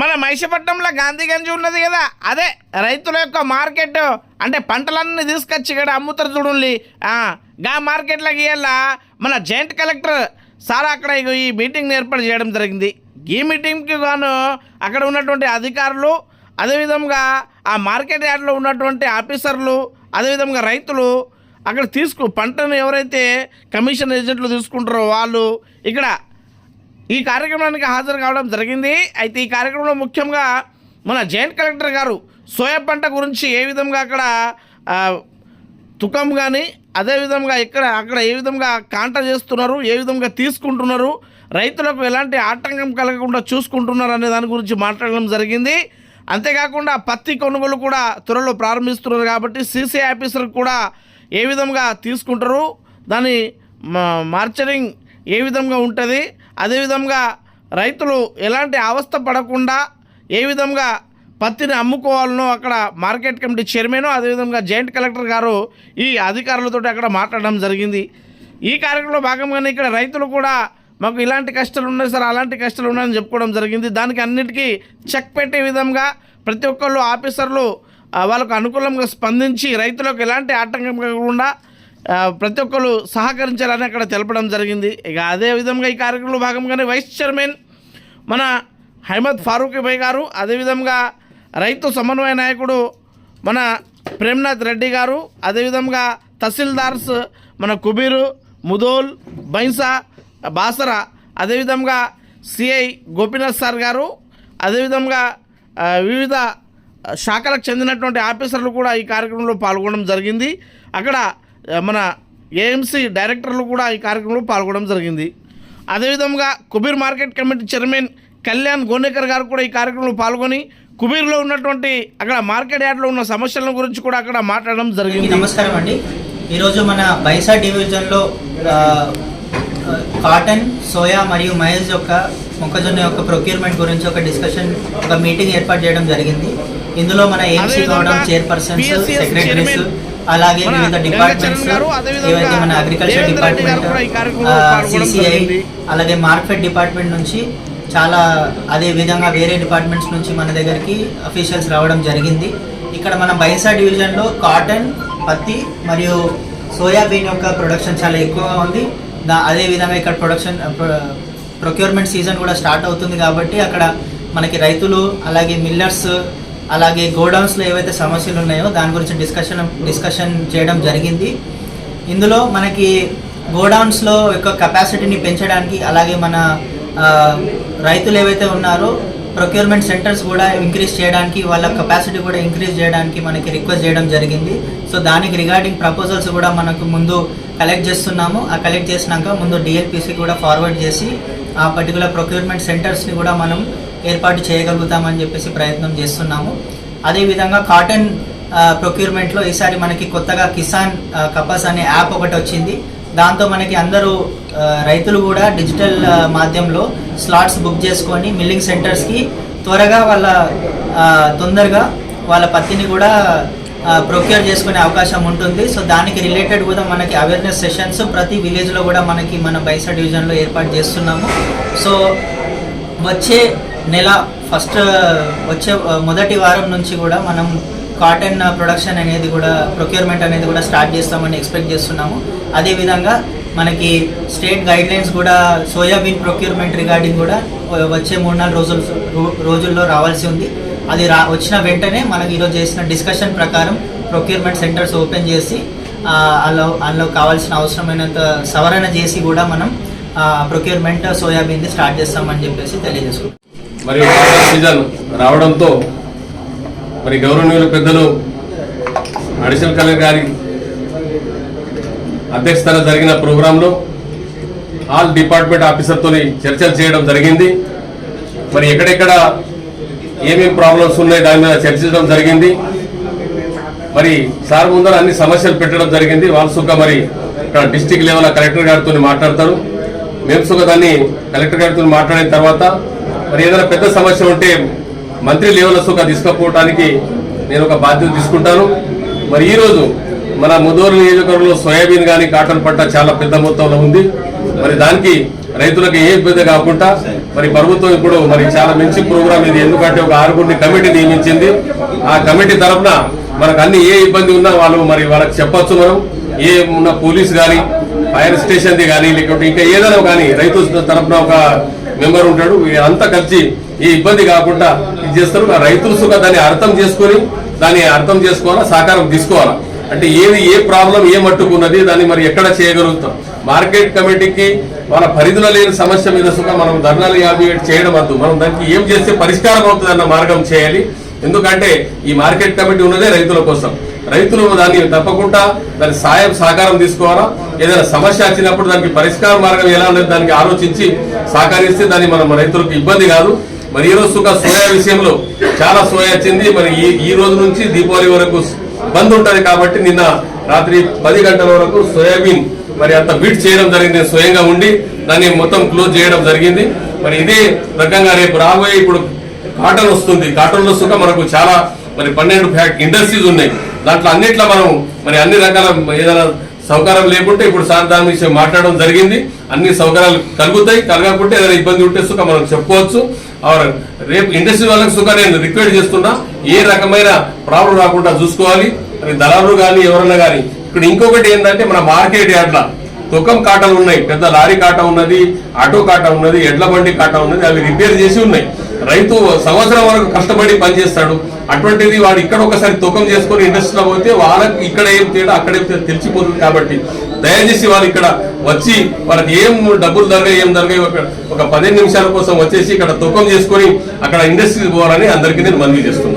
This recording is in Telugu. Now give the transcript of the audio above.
మన మహిషపట్నంలో గాంధీ గంజి ఉన్నది కదా అదే రైతుల యొక్క మార్కెట్. అంటే పంటలన్నీ తీసుకొచ్చి ఇక్కడ అమ్ముతారు చూడండి. గా మార్కెట్లోకి వెళ్ళా మన జాయింట్ కలెక్టర్ సార్ అక్కడ ఇగో ఈ మీటింగ్ ఏర్పాటు చేయడం జరిగింది. ఈ మీటింగ్కి గాను అక్కడ ఉన్నటువంటి అధికారులు అదేవిధంగా ఆ మార్కెట్ యార్డ్లో ఉన్నటువంటి ఆఫీసర్లు అదేవిధంగా రైతులు అక్కడ తీసుకు పంటను ఎవరైతే కమిషన్ ఏజెంట్లు తీసుకుంటారో వాళ్ళు ఇక్కడ ఈ కార్యక్రమానికి హాజరు కావడం జరిగింది. అయితే ఈ కార్యక్రమంలో ముఖ్యంగా మన జాయింట్ కలెక్టర్ గారు సోయా పంట గురించి ఏ విధంగా అక్కడ తుకం కానీ అదేవిధంగా ఇక్కడ అక్కడ ఏ విధంగా కాంట చేస్తున్నారు ఏ విధంగా తీసుకుంటున్నారు రైతులకు ఎలాంటి ఆటంకం కలగకుండా చూసుకుంటున్నారు అనే దాని గురించి మాట్లాడడం జరిగింది. అంతేకాకుండా పత్తి కొనుగోలు కూడా త్వరలో ప్రారంభిస్తున్నారు కాబట్టి సీసీ ఆఫీసర్ కూడా ఏ విధంగా తీసుకుంటారు దాని మా- మార్చరింగ్ ఏ విధంగా ఉంటుంది అదేవిధంగా రైతులు ఎలాంటి అవస్థ పడకుండా ఏ విధంగా పత్తిని అమ్ముకోవాలనో అక్కడ మార్కెట్ కమిటీ చైర్మన్ అదేవిధంగా జాయింట్ కలెక్టర్ గారు ఈ అధికారులతో అక్కడ మాట్లాడడం జరిగింది. ఈ కార్యక్రమంలో భాగంగానే ఇక్కడ రైతులు కూడా మాకు ఇలాంటి కష్టాలు ఉన్నాయి సార్ అలాంటి కష్టాలు ఉన్నాయని చెప్పుకోవడం జరిగింది. దానికి అన్నిటికీ చెక్ పెట్టే విధంగా ప్రతి ఒక్కళ్ళు ఆఫీసర్లు వాళ్ళకు అనుకూలంగా స్పందించి రైతులకు ఎలాంటి ఆటంకం కాకుండా ప్రతి ఒక్కరు సహకరించాలని అక్కడ తెలపడం జరిగింది. ఇక అదే విధంగా ఈ కార్యక్రమంలో భాగంగానే వైస్ చైర్మన్ మన హైమద్ ఫారూక్ భాయ్ గారు అదేవిధంగా రైతు సమన్వయ నాయకుడు మన ప్రేమ్నాథ్ రెడ్డి గారు అదేవిధంగా తహసీల్దార్స్ మన కుబీరు ముదోల్ బైన్సా బాసర అదేవిధంగా సిఐ గోపీనాథ్ సార్ గారు అదేవిధంగా వివిధ శాఖలకు చెందినటువంటి ఆఫీసర్లు కూడా ఈ కార్యక్రమంలో పాల్గొనడం జరిగింది. అక్కడ మన ఏఎంసీ డైరెక్టర్లు కూడా ఈ కార్యక్రమంలో పాల్గొనడం జరిగింది. అదేవిధంగా Kubeer market committee chairman Kalyan Gonekar గారు కూడా ఈ కార్యక్రమంలో పాల్గొని కుబీర్లో ఉన్నటువంటి అక్కడ మార్కెట్ యార్డ్లో ఉన్న సమస్యల గురించి కూడా అక్కడ మాట్లాడడం జరిగింది. నమస్కారం అండి. ఈరోజు మన బైసా డివిజన్లో కాటన్ సోయా మరియు మైజ్ యొక్క మొక్కజొన్న యొక్క ప్రొక్యూర్మెంట్ గురించి ఒక డిస్కషన్ ఒక మీటింగ్ ఏర్పాటు చేయడం జరిగింది. ఇందులో మన ఏఎంసీ కావడం చైర్పర్సన్స్ సెక్రటరీస్ అలాగే వివిధ డిపార్ట్మెంట్స్ అదేవిధంగా ఏవైతే మన అగ్రికల్చర్ డిపార్ట్మెంట్ సిసిఐ. అలాగే మార్కెట్ డిపార్ట్మెంట్ నుంచి చాలా అదే విధంగా వేరే డిపార్ట్మెంట్స్ నుంచి మన దగ్గరికి అఫీషియల్స్ రావడం జరిగింది ఇక్కడ మన బైసా డివిజన్లో కాటన్ పత్తి మరియు సోయాబీన్ యొక్క ప్రొడక్షన్ చాలా ఎక్కువగా ఉంది దా అదే విధంగా ఇక్కడ ప్రొడక్షన్ ప్రొక్యూర్మెంట్ సీజన్ కూడా స్టార్ట్ అవుతుంది కాబట్టి అక్కడ మనకి రైతులు అలాగే మిల్లర్స్ అలాగే గోడౌన్స్లో ఏవైతే సమస్యలు ఉన్నాయో దాని గురించి డిస్కషన్ డిస్కషన్ చేయడం జరిగింది. ఇందులో మనకి గోడౌన్స్లో యొక్క కెపాసిటీని పెంచడానికి అలాగే మన రైతులు ఏవైతే ఉన్నారో ప్రొక్యూర్మెంట్ సెంటర్స్ కూడా ఇంక్రీజ్ చేయడానికి వాళ్ళ కెపాసిటీ కూడా ఇంక్రీజ్ చేయడానికి మనకి రిక్వెస్ట్ చేయడం జరిగింది. సో దానికి రిగార్డింగ్ ప్రపోజల్స్ కూడా మనకు ముందు కలెక్ట్ చేస్తున్నాము. ఆ కలెక్ట్ చేసినాక ముందు డిఎల్పిసి కూడా ఫార్వర్డ్ చేసి ఆ పర్టికులర్ ప్రొక్యూర్మెంట్ సెంటర్స్ని కూడా మనం ఏర్పాటు చేయగలుగుతామని చెప్పేసి ప్రయత్నం చేస్తున్నాము. అదేవిధంగా కాటన్ ప్రొక్యూర్మెంట్లో ఈసారి మనకి కొత్తగా కిసాన్ కపాస్ అనే యాప్ ఒకటి వచ్చింది. దాంతో మనకి అందరూ రైతులు కూడా డిజిటల్ మాధ్యమంలో స్లాట్స్ బుక్ చేసుకొని మిల్లింగ్ సెంటర్స్కి త్వరగా వాళ్ళ తొందరగా వాళ్ళ పత్తిని కూడా ప్రొక్యూర్ చేసుకునే అవకాశం ఉంటుంది. సో దానికి రిలేటెడ్ కూడా మనకి అవేర్నెస్ సెషన్స్ ప్రతి విలేజ్లో కూడా మనకి మన బైసా డివిజన్లో ఏర్పాటు చేస్తున్నాము. సో వచ్చే నెల ఫస్ట్ వచ్చే మొదటి వారం నుంచి కూడా మనం కాటన్ ప్రొడక్షన్ అనేది కూడా ప్రొక్యూర్మెంట్ అనేది కూడా స్టార్ట్ చేస్తామని ఎక్స్పెక్ట్ చేస్తున్నాము. అదేవిధంగా మనకి స్టేట్ గైడ్ లైన్స్ కూడా సోయాబీన్ ప్రొక్యూర్మెంట్ రిగార్డింగ్ కూడా వచ్చే మూడు నాలుగు రోజులు రో- రోజుల్లో రావాల్సి ఉంది. అది రా వచ్చిన వెంటనే మనం ఈరోజు చేసిన డిస్కషన్ ప్రకారం ప్రొక్యూర్మెంట్ సెంటర్స్ ఓపెన్ చేసి అందులో అందులో కావాల్సిన అవసరమైనంత సవరణ చేసి కూడా మనం ప్రొక్యూర్మెంట్ సోయాబీన్ది స్టార్ట్ చేస్తామని చెప్పేసి తెలియజేసుకుంటాం మరి సీజన్ రావడంతో మరి గౌరవనీయులు పెద్దలు అడిషనల్ కలెక్టర్ గారి అధ్యక్షతన జరిగిన ప్రోగ్రాంలో ఆల్ డిపార్ట్మెంట్ ఆఫీసర్తో చర్చలు చేయడం జరిగింది. మరి ఎక్కడెక్కడ ఏమేమి ప్రాబ్లమ్స్ ఉన్నాయి దాని మీద చర్చించడం జరిగింది. మరి సార్ ముందర అన్ని సమస్యలు పెట్టడం జరిగింది. వాల్సుక మరి ఇక్కడ డిస్టిక్ లెవెల్ కలెక్టర్ గారితో మాట్లాడతారు. మేము సుఖ దాన్ని కలెక్టర్ గారితో మాట్లాడిన తర్వాత మరి ఏదైనా పెద్ద సమస్య ఉంటే మంత్రి లెవెల్ సుఖ తీసుకుపోవడానికి నేను ఒక బాధ్యత తీసుకుంటాను. మరి ఈరోజు మన ముదోరు నియోజకవర్గంలో సోయాబీన్ కానీ కాటన్ పంట చాలా పెద్ద మొత్తంలో ఉంది. మరి దానికి రైతులకు ఏ ఇబ్బంది కాకుండా మరి ప్రభుత్వం ఇప్పుడు మరి చాలా మంచి ప్రోగ్రామ్ ఇది. ఎందుకంటే ఒక ఆరుగురిని కమిటీ నియమించింది. ఆ కమిటీ తరఫున మనకు అన్ని ఏ ఇబ్బంది ఉన్నా వాళ్ళు మరి వాళ్ళకి చెప్పొచ్చు మనం. ఏ ఉన్న పోలీస్ కానీ ఫైర్ స్టేషన్ది కానీ లేకపోతే ఇంకా ఏదైనా కానీ రైతు తరఫున ఒక మెంబర్ ఉంటాడు. అంతా కలిసి ఈ ఇబ్బంది కాకుండా ఇది చేస్తారు. రైతులు సుఖ దాన్ని అర్థం చేసుకొని దాన్ని అర్థం చేసుకోవాలా సహకారం తీసుకోవాలా? అంటే ఏది ఏ ప్రాబ్లం ఏ మట్టుకున్నది దాన్ని మరి ఎక్కడ చేయగలుగుతాం? మార్కెట్ కమిటీకి వాళ్ళ పరిధిలో లేని సమస్య మీద సుఖ మనం ధర్నాలు యాభై చేయడం వద్దు. మనం దానికి ఏం చేస్తే పరిష్కారం అవుతుంది అన్న మార్గం చేయాలి. ఎందుకంటే ఈ మార్కెట్ కమిటీ ఉన్నదే రైతుల కోసం. రైతులు దాన్ని తప్పకుండా దాని సాయం సహకారం తీసుకోవాలా? ఏదైనా సమస్య వచ్చినప్పుడు దానికి పరిష్కార మార్గం ఎలా ఉండదు దానికి ఆలోచించి సహకరిస్తే దాన్ని మనం రైతులకు ఇబ్బంది కాదు. మరి ఈ రోజు సుఖ సోయా విషయంలో చాలా సోయా వచ్చింది. మరి ఈ ఈ రోజు నుంచి దీపావళి వరకు బంద్ ఉంటది కాబట్టి నిన్న రాత్రి పది గంటల వరకు సోయాబీన్ మరి అంత బీట్ చేయడం జరిగింది. స్వయంగా ఉండి దాన్ని మొత్తం క్లోజ్ చేయడం జరిగింది. మరి ఇదే రకంగా రేపు రాబోయే ఇప్పుడు కాటన్ వస్తుంది. కాటన్లో సుఖ మనకు చాలా మరి పన్నెండు ఇండస్ట్రీస్ ఉన్నాయి. దాంట్లో అన్నిట్లో మనం మరి అన్ని రకాల ఏదైనా సౌకర్యం లేకుంటే ఇప్పుడు సార్ దాని విషయం మాట్లాడడం జరిగింది. అన్ని సౌకర్యాలు కలుగుతాయి. కలగకుంటే ఏదైనా ఇబ్బంది ఉంటే సుఖ మనం చెప్పుకోవచ్చు. రేపు ఇండస్ట్రీ వాళ్ళకి సుఖ నేను రిక్వెస్ట్ చేస్తున్నా. ఏ రకమైన ప్రాబ్లం రాకుండా చూసుకోవాలి. మరి దళారులు కానీ ఎవరన్నా కానీ ఇక్కడ ఇంకొకటి ఏంటంటే మన మార్కెట్ యార్డ్ల. తుకం కాటలు ఉన్నాయి. పెద్ద లారీ కాట ఉన్నది ఆటో కాట ఉన్నది ఎడ్ల బండి కాట ఉన్నది అవి రిపేర్ చేసి ఉన్నాయి. రైతు సంవత్సరం వరకు కష్టపడి పనిచేస్తాడు. అటువంటిది వాడు ఇక్కడ ఒకసారి తూకం చేసుకొని ఇండస్ట్రీలో పోతే వాళ్ళకి ఇక్కడ ఏం తేడా అక్కడ ఏం తేడా తెలిసిపోతుంది కాబట్టి దయచేసి వాళ్ళు ఇక్కడ వచ్చి వాళ్ళకి ఏం డబ్బులు దొరకాయి ఏం దొరకాయి ఒక- పదిహేను నిమిషాల కోసం వచ్చేసి ఇక్కడ తూకం చేసుకొని అక్కడ ఇండస్ట్రీ పోవాలని అందరికీ నేను మనవి చేస్తున్నాను.